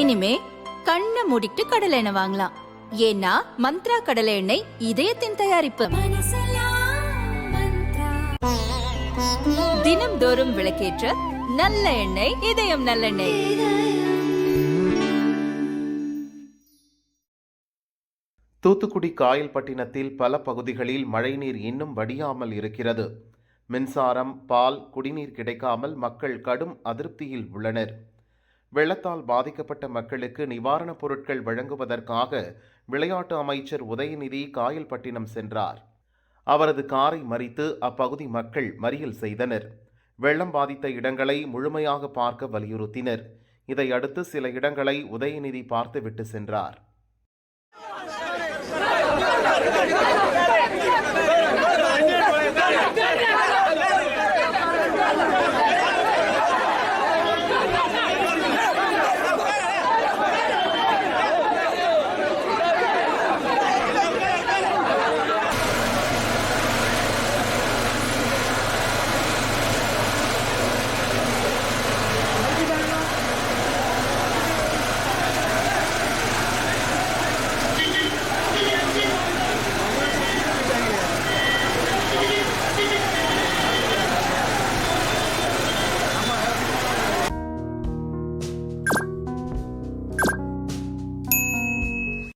இனிமே கண்ணை மூடிட்டு கடலை எண்ணெய் வாங்கலாம். ஏன்னா மந்த்ரா கடலை எண்ணெய் இதயத்தின் தயாரிப்பு. தினம்தோறும் விளக்கேற்ற நல்ல எண்ணெய் இதயம் நல்லெண்ணெய் தூத்துக்குடி காயல்பட்டினத்தில் பல பகுதிகளில் மழைநீர் இன்னும் வடியாமல் இருக்கிறது. மின்சாரம் பால் குடிநீர் கிடைக்காமல் மக்கள் கடும் அதிருப்தியில் உள்ளனர். வெள்ளத்தால் பாதிக்கப்பட்ட மக்களுக்கு நிவாரணப் பொருட்கள் வழங்குவதற்காக விளையாட்டு அமைச்சர் உதயநிதி காயல்பட்டினம் சென்றார். அவரது காரை மறித்து அப்பகுதி மக்கள் மறியல் செய்தனர். வெள்ளம் பாதித்த இடங்களை முழுமையாக பார்க்க வலியுறுத்தினர். இதையடுத்து சில இடங்களை உதயநிதி பார்த்துவிட்டு சென்றார்.